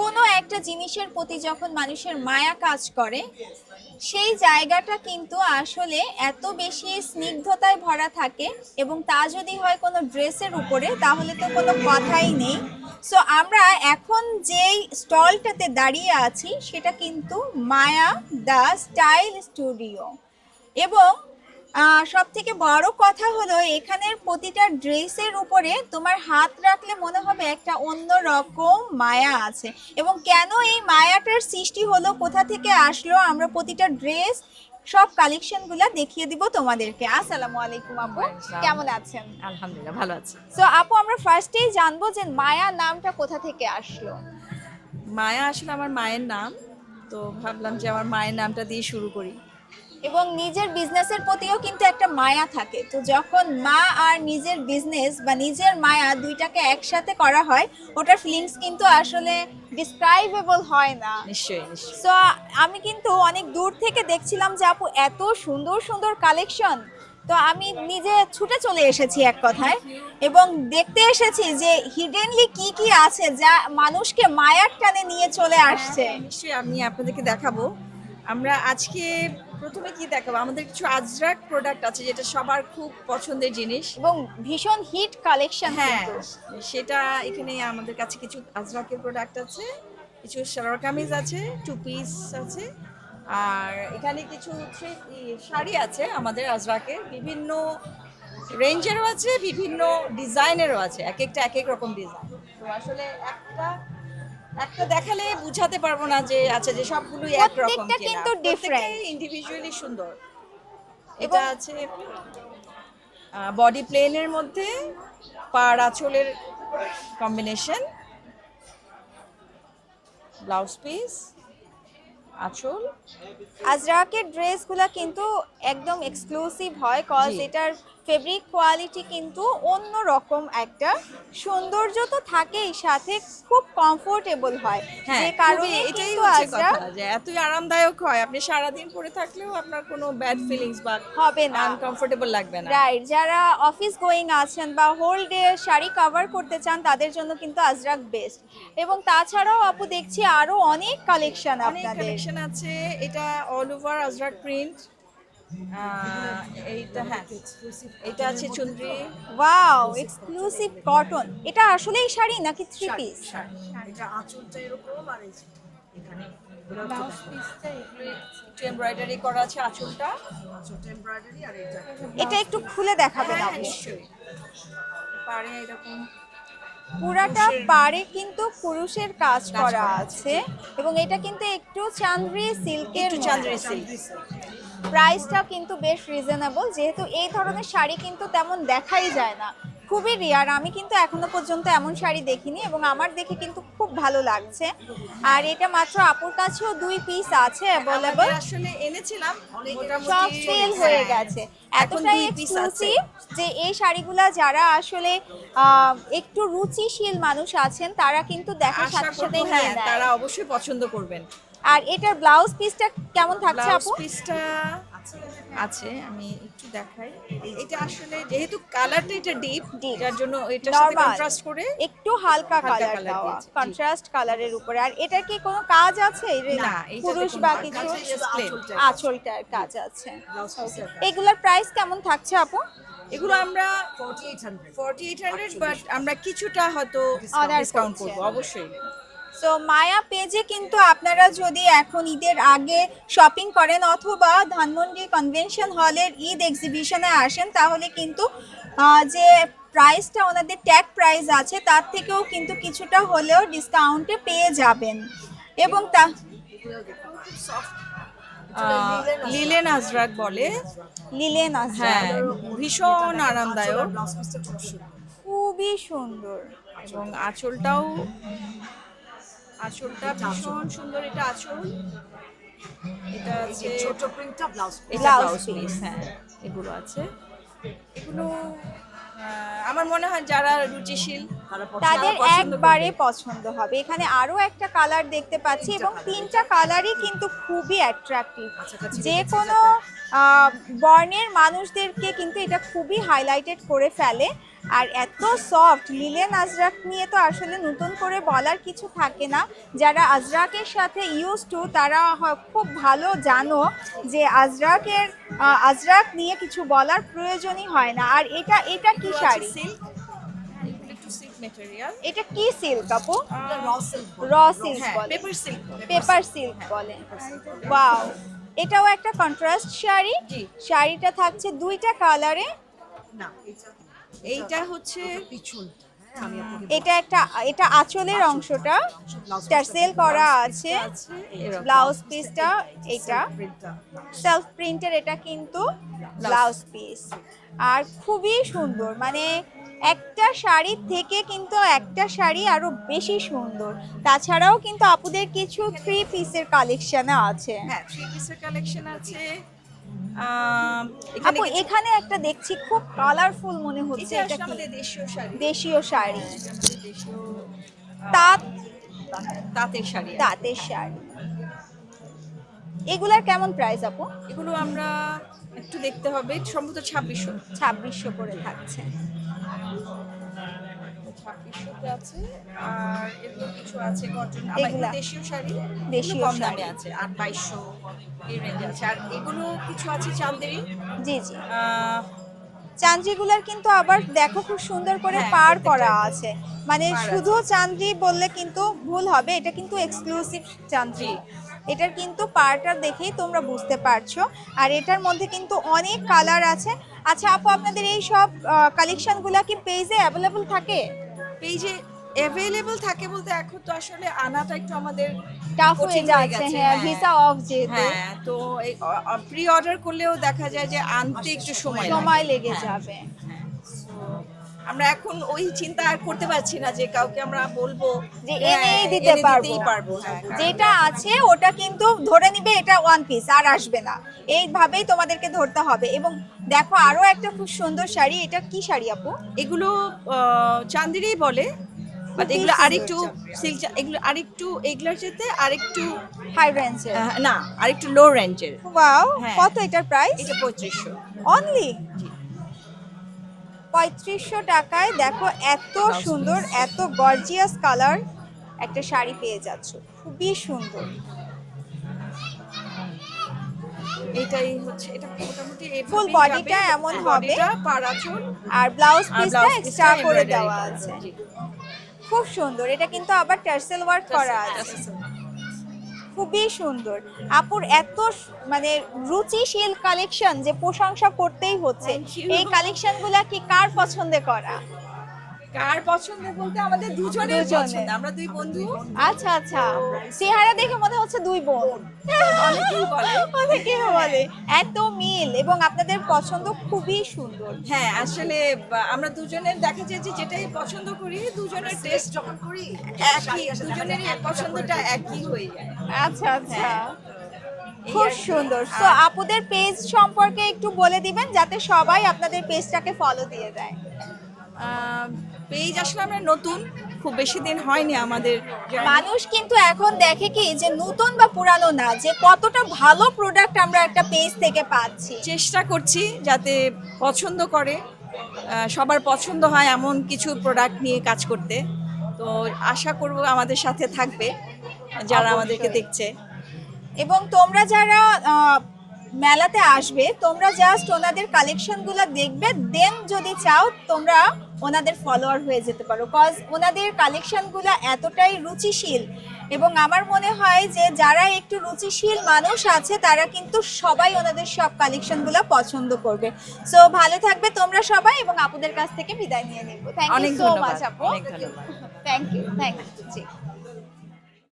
কোনো একটা জিনিসের প্রতি যখন মানুষের মায়া কাজ করে, সেই জায়গাটা কিন্তু আসলে এত বেশি স্নিগ্ধতায় ভরা থাকে এবং তা যদি হয় কোনো ড্রেসের উপরে, তাহলে তো কোনো কথাই নেই। সো আমরা এখন যেই স্টলটাতে দাঁড়িয়ে আছি, সেটা কিন্তু মায়া দ্য স্টাইল স্টুডিও। এবং সব থেকে বড় কথা হলো এখানের প্রতিটা ড্রেসের উপরে তোমার হাত রাখলে মনে হবে একটা অন্য রকম মায়া আছে। এবং কেন এই মায়াটার সৃষ্টি হলো কোথা থেকে আসলো আমরা প্রতিটা ড্রেস সব কালেকশনগুলো দেখিয়ে দিব তোমাদেরকে। আসসালামু আলাইকুম আপু কেমন আছেন? আলহামদুলিল্লাহ ভালো আছি। সো আপু আমরা ফার্স্টেই জানব যে মায়া নামটা কোথা থেকে আসলো। মায়া আসলে আমার মায়ের নাম তো ভাবলাম যে আমার মায়ের নামটা দিয়ে শুরু করি। এবং নিজের বিজনেসের প্রতিও কিন্তু একটা মায়া থাকে। তো যখন মা আর নিজের বিজনেস বা নিজের মায়া দুইটাকে একসাথে করা হয় ওটার ফিলিংস কিন্তু আসলে ডিসক্রাইবেবল হয় না। নিশ্চয়ই সো আমি কিন্তু অনেক দূর থেকে দেখছিলাম যে আপু এত সুন্দর সুন্দর কালেকশন তো আমি নিজে ছুটে চলে এসেছি এক কথায় এবং দেখতে এসেছি যে হিডেনলি কি কি আছে যা মানুষকে মায়ার টানে নিয়ে চলে আসছে। নিশ্চয়ই আমি আপনাদেরকে দেখাবো। আমরা আজকে প্রথমে কি দেখাবো? আমাদের কিছু আজরাক প্রোডাক্ট আছে যেটা সবার খুব পছন্দের জিনিস। এবং ভীষণ হিট কালেকশন হ্যাঁ সেটা এখানে আমাদের কাছে কিছু আজরাকের প্রোডাক্ট আছে কিছু সালোয়ার কামিজ আছে টু পিস আছে আর এখানে কিছু শাড়ি আছে আমাদের আজরাকের বিভিন্ন রেঞ্জেরও আছে বিভিন্ন ডিজাইনেরও আছে এক একটা এক এক রকম ডিজাইন তো আসলে একটা একটা দেখালে বুঝাতে পারব না যে আচ্ছা যে সবগুলোই একরকম প্রত্যেকটা কিন্তু different। ইন্ডিভিজুয়ালি সুন্দর এটা আছে বডি প্লেনের মধ্যে পাড় আঁচলের কম্বিনেশন ব্লাউজ পিস আঁচল আজরাকের ড্রেসগুলো কিন্তু একদম এক্সক্লুসিভ হয় কজ। এটার ফেব্রিক কোয়ালিটি কিন্তু অন্য রকম একটা সৌন্দর্য তো থাকেই সাথে খুব কমফোর্টেবল হয়। হ্যাঁ যে কারণে এটাই আজরা যে এতই আরামদায়ক হয় আপনি সারাদিন পরে থাকলেও আপনার কোনো ব্যাড ফিলিংস বা হবে না। আনকমফোর্টেবল লাগবে না। রাইট যারা অফিস গোয়িং আছেন বা হোল ডে শাড়ি কভার করতে চান তাদের জন্য কিন্তু আজরাক বেস্ট এবং তাছাড়াও আপু দেখছি আরও অনেক কালেকশন আপনাদের। কালেকশন আছে এটা অল ওভার আজরাক প্রিন্ট এইটা হ্যাঁ। এটা আছে চুনরি। ওয়াও এক্সক্লুসিভ কটন এটা আসলেই শাড়ি নাকি থ্রি পিস এটা আঁচলটা এরকম আর এখানে একটু এমব্রয়ডারি করা। আছে। আঁচলটা। আঁচলটা এমব্রয়ডারি আর এটা এটা একটু খুলে দেখাবেন হ্যাঁ, আপনি পারে এরকম পুরাটা পাড়ে কিন্তু পুরুষের কাজ করা আছে। এবং এটা কিন্তু একটু চান্দ্রি সিল্কের একটু চান্দ্রি সিল্ক প্রাইসটা কিন্তু বেশ রিজনেবল যেহেতু এই ধরনের শাড়ি কিন্তু তেমন দেখাই যায় না। খুবই রিয়ার আমি কিন্তু এখনও পর্যন্ত এমন শাড়ি দেখিনি এবং আমার দেখে কিন্তু খুব ভালো লাগছে। আর এটা মাত্র আপুর কাছেও দুই পিস আছে অ্যাভেলেবল আসলে এনেছিলাম সব সেল হয়ে হ্যাঁ, গেছে। এতটাই। এক্সক্লুসিভ যে এই শাড়িগুলা যারা আসলে আহ, একটু রুচিশীল মানুষ আছেন তারা কিন্তু দেখার সাথে সাথে হ্যাঁ তারা অবশ্যই পছন্দ করবেন। আর এটার ব্লাউজ পিসটা কেমন থাকছে আপু? পিসটা আছে আমি একটু দেখাই। এটা আসলে যেহেতু কালারটা এটা ডিপ। যার জন্য এটার সাথে কন্ট্রাস্ট করে একটু হালকা কালার দেওয়া কন্ট্রাস্ট কালারের উপরে। আর এটার কি কোনো কাজ আছে? এর না, পুরুষ বা কাজ কিছু? আঁচলটার কাজ আছে। এগুলোর প্রাইস কেমন থাকছে আপু? এগুলো আমরা forty eight hundred forty eight hundred but আমরা কিছুটা হয়তো ডিসকাউন্ট। করব অবশ্যই। সো মায়া পেজে কিন্তু আপনারা যদি এখন ঈদের আগে শপিং করেন অথবা ধানমন্ডি কনভেনশন হলের ঈদ এক্সিবিশনে আসেন তাহলে কিন্তু যে প্রাইসটা ওনাদের ট্যাগ প্রাইস আছে তার থেকেও কিন্তু কিছুটা হলেও ডিসকাউন্টে পেয়ে যাবেন। এবং তা লিলেন আজরাক বলে। লিলেন হ্যাঁ আজরাক ভীষণ আরামদায়ক। খুবই সুন্দর। এবং আঁচলটাও আঁচলটা ভীষণ সুন্দর এটা আঁচল। এটা আছে ছোট প্রিন্টটা ব্লাউজ এটা ব্লাউজ পিস হ্যাঁ এগুলো আছে। এগুলো আমার মনে হয় যারা রুচিশীল তাদের একবারে পছন্দ হবে। এখানে আরও একটা কালার দেখতে পাচ্ছি এবং তিনটা কালারই কিন্তু খুবই অ্যাট্রাকটিভ কাছাকাছি যে কোনো আহ, বর্ণের মানুষদেরকে কিন্তু এটা খুবই হাইলাইটেড করে ফেলে। আর এত সফট লিলেন আজরাক নিয়ে তো আসলে নতুন করে বলার কিছু থাকে না। যারা আজরাকের সাথে ইউজ টু তারা খুব ভালো জানো যে আজরাকের আজরাক নিয়ে কিছু বলার প্রয়োজনই হয় না। আর এটা এটা কি শাড়ি? মেটেরিয়াল এটা কি সিল্ক আপু? র সিল্ক র সিল্ক হ্যাঁ বলে। পেপার সিল্ক পেপার সিল্ক বলে। ওয়াও এটাও একটা কন্ট্রাস্ট শাড়ি। শাড়িটা থাকছে দুইটা কালারে না এইটা হচ্ছে পিছনটা হ্যাঁ আমি আপনাকে এটা একটা এটা আঁচলের অংশটা। টার্সেল করা আছে। আছে ব্লাউজ পিসটা এটা। সেলফ প্রিন্টের এটা কিন্তু ব্লাউজ পিস আর খুবই সুন্দর মানে একটা শাড়ির থেকে কিন্তু একটা শাড়ি আরও বেশি সুন্দর। তাছাড়াও কিন্তু আপুদের কিছু থ্রি পিসের কালেকশন আছে। হ্যাঁ থ্রি পিসের কালেকশন আছে। এখানে আপু এখানে একটা দেখছি খুব কালারফুল মনে হচ্ছে এটা কি? দেশীয় শাড়ি। দেশীয় শাড়ি। দেশীয় তাঁত? তাঁতের শাড়ি। তাঁতের শাড়ি। এগুলার কেমন প্রাইস আপু? এগুলো আমরা একটু দেখতে হবে সম্ভবত ছাব্বিশশো। ছাব্বিশশো করে থাকছে। আছে আর এগুলো কিছু আছে কটন এগুলা? দেশীয় শাড়ি দেশীয় দেশীয় কম দামে আছে আট বাইশশো এই রেঞ্জে আছে। আর এগুলো কিছু আছে চান্দেরি জি জি। চান্দ্রিগুলার কিন্তু আবার দেখো খুব সুন্দর করে হ্যাঁ, পার করা আছে। মানে শুধু চান্দ্রি বললে কিন্তু ভুল হবে এটা কিন্তু এক্সক্লুসিভ চান্দ্রি এটার কিন্তু পারটা দেখেই তোমরা বুঝতে পারছ। আর এটার মধ্যে কিন্তু অনেক কালার আছে। আচ্ছা আপু আপনাদের এই সব কালেকশনগুলো কি পেজে অ্যাভেলেবল থাকে? পেজে অ্যাভেলেবল থাকে বলতে এখন তো আসলে আনাটা একটু আমাদের টাফ হয়ে হয়ে যাচ্ছে হ্যাঁ হ্যাঁ। ভিসা অফ যেহেতু। হ্যাঁ তো প্রি অর্ডার করলেও দেখা যায় যে আনতে একটু সময় সময় লেগে। হ্যাঁ, যাবে। হ্যাঁ। আমরা এখন ওই চিন্তা আর করতে পারছি না যে কাউকে আমরা বলব যে হ্যাঁ, এনেই দিতে পারব। হ্যাঁ, কারণ যেটা আছে ওটা কিন্তু ধরে নিবে এটা ওয়ান পিস আর আসবে না। এইভাবেই তোমাদেরকে ধরতে হবে। এবং দেখো আরও একটা খুব সুন্দর শাড়ি। এটা কি শাড়ি আপু? এগুলো চান্দেরি বলে বাট এগুলো আরেকটু সিল্ক এগুলো আরেকটু এগুলোর যেতে আরেকটু হাই রেঞ্জের না আরেকটু লো রেঞ্জের ওয়াও হ্যাঁ। কত এটার প্রাইস এটা পঁয়ত্রিশশো অনলি পঁয়ত্রিশশো টাকায় দেখো এত সুন্দর এত গর্জিয়াস কালার একটা শাড়ি পেয়ে যাচ্ছ। খুবই সুন্দর। এটাই হচ্ছে এটা মোটামুটি এভাবেই Full এমন হবে। আর ব্লাউজ আর পিসটা এক্সট্রা করে দেওয়া আছে। খুব সুন্দর। এটা কিন্তু আবার টার্সেল ওয়ার্ক করা আছে. খুবই সুন্দর। আপুর এত মানে রুচিশীল কালেকশন যে প্রশংসা করতেই হচ্ছে। এই কালেকশন কালেকশনগুলা কি কার পছন্দে করা? কার পছন্দ বলতে আমাদের দুজনের দুজনের। পছন্দ আমরা দুই বন্ধু। আচ্ছা আচ্ছা। চেহারা দেখে মনে হচ্ছে দুই বোন। অনেকেই বলে। এত মিল এবং আপনাদের পছন্দ খুবই সুন্দর। হ্যাঁ আসলে আমরা দুজনের দেখা যায় যে যেটাই পছন্দ করি দুজনের টেস্ট যখন করি একই। দুজনেরই পছন্দটা একই হয়ে যায়। আচ্ছা আচ্ছা। খুব সুন্দর। তো আপুদের পেজ সম্পর্কে একটু বলে দিবেন যাতে সবাই আপনাদের পেজটাকে ফলো দিয়ে দেয় পেজ আসলে আমরা নতুন খুব বেশি দিন হয়নি আমাদের মানুষ কিন্তু এখন দেখে কি যে নতুন বা পুরানো না যে কতটা ভালো প্রোডাক্ট আমরা একটা পেজ থেকে পাচ্ছি। চেষ্টা করছি যাতে পছন্দ করে সবার পছন্দ হয় এমন কিছু প্রোডাক্ট নিয়ে কাজ করতে। তো আশা করব আমাদের সাথে থাকবে যারা আমাদেরকে দেখছে। এবং তোমরা যারা মেলাতে আসবে তোমরা জাস্ট ওনাদের কালেকশনগুলো দেখবে দেন যদি চাও তোমরা ওনাদের ফলোয়ার হয়ে যেতে পারো। কজ ওনাদের কালেকশনগুলো এতটাই রুচিশীল এবং আমার মনে হয় যে যারা একটু রুচিশীল মানুষ আছে তারা কিন্তু সবাই ওনাদের সব কালেকশনগুলো পছন্দ করবে। সো ভালো থাকবে তোমরা সবাই এবং আপুদের কাছ থেকে বিদায় নিয়ে নেব। থ্যাংক ইউ সো মাচ আপু। Thank you thank you